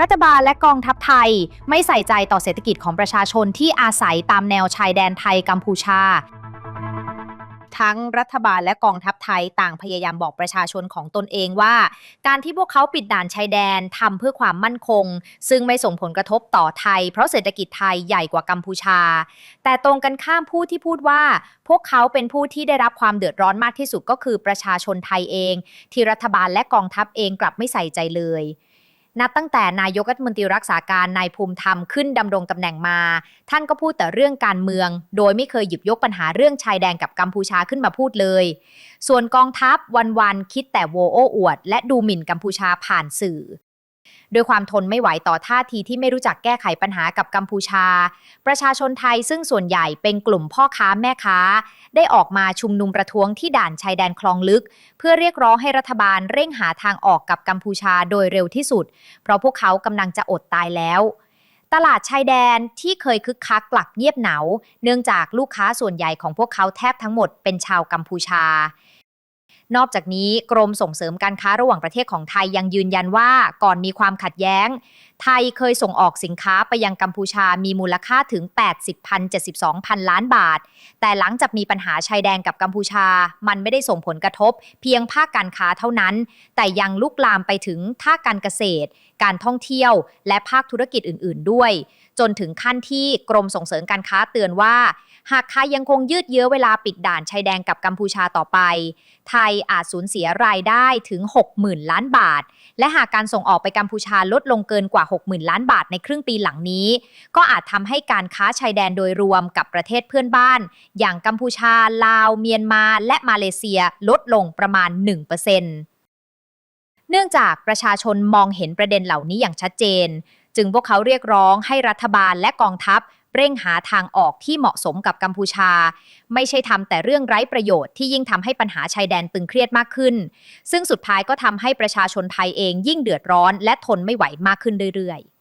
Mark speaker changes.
Speaker 1: รัฐบาลและกองทัพไทย ไม่ใส่ใจต่อเศรษฐกิจของประชาชนที่อาศัยตามแนวชายแดนไทยกัมพูชา ทั้งรัฐบาลและกองทัพไทยต่างพยายามบอกประชาชนของตนเองว่า การที่พวกเขาปิดด่านชายแดนทำเพื่อความมั่นคง ซึ่งไม่ส่งผลกระทบต่อไทย เพราะเศรษฐกิจไทยใหญ่กว่ากัมพูชา แต่ตรงกันข้ามผู้ที่พูดว่า พวกเขาเป็นผู้ที่ได้รับความเดือดร้อนมากที่สุดก็คือประชาชนไทยเอง ที่รัฐบาลและกองทัพเองกลับไม่ใส่ใจเลย นับตั้งแต่นายกรัฐมนตรีรักษาการนายภูมิธรรมขึ้นดำรงตำแหน่งมา ท่านก็พูดแต่เรื่องการเมือง โดยไม่เคยหยิบยกปัญหาเรื่องชายแดนกับกัมพูชาขึ้นมาพูดเลย ส่วนกองทัพวันๆคิดแต่โวโอ้อวด และดูหมิ่นกัมพูชาผ่านสื่อ ด้วยความทนไม่ไหวต่อท่าทีที่ไม่รู้จักแก้ไขปัญหากับกัมพูชา ประชาชนไทยซึ่งส่วนใหญ่เป็นกลุ่มพ่อค้าแม่ค้า ได้ออกมาชุมนุมประท้วงที่ด่านชายแดนคลองลึก เพื่อเรียกร้องให้รัฐบาลเร่งหาทางออกกับกัมพูชาโดยเร็วที่สุด เพราะพวกเขากำลังจะอดตายแล้วตลาดชายแดนที่เคยคึกคักกลับเงียบเหงา เนื่องจากลูกค้าส่วนใหญ่ของพวกเขาแทบทั้งหมดเป็นชาวกัมพูชา นอกจากนี้กรมส่งเสริมการค้าระหว่างประเทศของไทยยังยืนยันว่าก่อนมีความขัดแย้ง ไทยเคยส่งออกสินค้าไปยังกัมพูชามีมูลค่าถึง 80,072พันล้านบาท แต่หลังจากมีปัญหาชายแดนกับกัมพูชา มันไม่ได้ส่งผลกระทบ เพียงภาคการค้าเท่านั้น แต่ยังลุกลามไปถึงภาคการเกษตร การท่องเที่ยว และภาคธุรกิจอื่น ๆ ด้วย จนถึงขั้นที่กรมส่งเสริมการค้าเตือนว่า หากไทยยังคงยืดเยื้อเวลาปิดด่านชายแดนกับกัมพูชาต่อไป ไทยอาจสูญเสียรายได้ถึง 60,000 ล้านบาท และหากการส่งออกไปกัมพูชาลดลงเกินกว่า60,000 ล้านบาทในครึ่งปีหลังนี้ ก็อาจทำให้การค้าชายแดนโดยรวมกับประเทศเพื่อนบ้าน อย่างกัมพูชา ลาว เมียนมา และมาเลเซียลดลงประมาณ 1%เนื่องจากประชาชนมองเห็นประเด็นเหล่านี้อย่างชัดเจน จึงพวกเขาเรียกร้องให้รัฐบาลและกองทัพ เร่งหาทางออกที่เหมาะสมกับกัมพูชา ไม่ใช่ทำแต่เรื่องไร้ประโยชน์ที่ยิ่งทำให้ปัญหาชายแดนตึงเครียดมากขึ้น ซึ่งสุดท้ายก็ทำให้ประชาชนไทยเองยิ่งเดือดร้อน และทนไม่ไหวมากขึ้นเรื่อยๆ